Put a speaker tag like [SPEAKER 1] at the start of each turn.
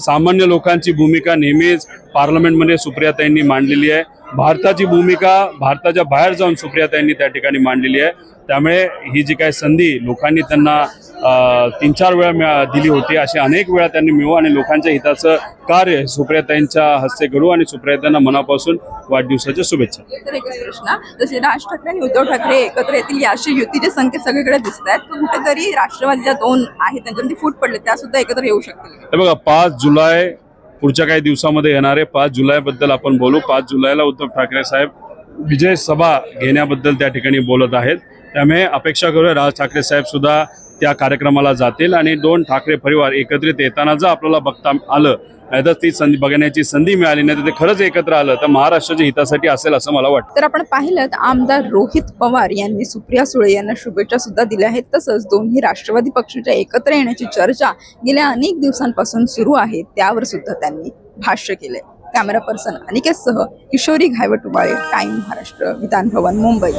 [SPEAKER 1] सामान्य लोकांची भूमिका नेहमीच पार्लमेंटमध्ये सुप्रियाताईंनी मांडलेली आहे. भारताची भूमिका भारताच्या बाहेर जाऊन सुप्रियाताईंनी त्या ठिकाणी मांडलेली आहे. त्यामुळे ही जी काही संधी लोकांनी त्यांना तीन चार वेळा मिळा दिली होती अशी अनेक वेळा त्यांनी मिळू आणि लोकांच्या हिताचं कार्य सुप्रियाताईंच्या हस्ते घडू आणि सुप्रियाताईंना मनापासून वाढदिवसाच्या शुभेच्छा.
[SPEAKER 2] जसे राज ठाकरे आणि उद्धव ठाकरे एकत्र येतील याशी युतीचे संकेत सगळीकडे दिसत आहेत तर कुठेतरी राष्ट्रवादीच्या दोन आहेत त्यांच्यामध्ये फूट पडले त्या सुद्धा एकत्र येऊ शकतील.
[SPEAKER 1] हे बघा पाच जुलै पुढच्या काही दिवसामध्ये येणारे पाच जुलैबद्दल आपण बोलू. पाच जुलैला उद्धव ठाकरे साहेब विजय सभा घेण्याबद्दल त्या ठिकाणी बोलत आहेत. त्यामुळे अपेक्षा करूया राज ठाकरे साहेब सुद्धा त्या कार्यक्रमाला जातील आणि दोन ठाकरे परिवार एकत्रित येताना जर आपल्याला बघता आलं नाहीतर ती संधी बघण्याची संधी मिळाली नाही तर ते खरंच एकत्र आलं तर महाराष्ट्राच्या हितासाठी असेल असं मला वाटतं.
[SPEAKER 2] तर आपण पाहिलं तर आमदार रोहित पवार यांनी सुप्रिया सुळे यांना शुभेच्छा सुद्धा दिल्या आहेत. तसंच दोन्ही राष्ट्रवादी पक्षाच्या एकत्र येण्याची चर्चा गेल्या अनेक दिवसांपासून सुरू आहे त्यावर सुद्धा त्यांनी भाष्य केले कॅमेरा पर्सन अनिकेतसह किशोरी घायवटुबाळे टाइम महाराष्ट्र विधान भवन मुंबई.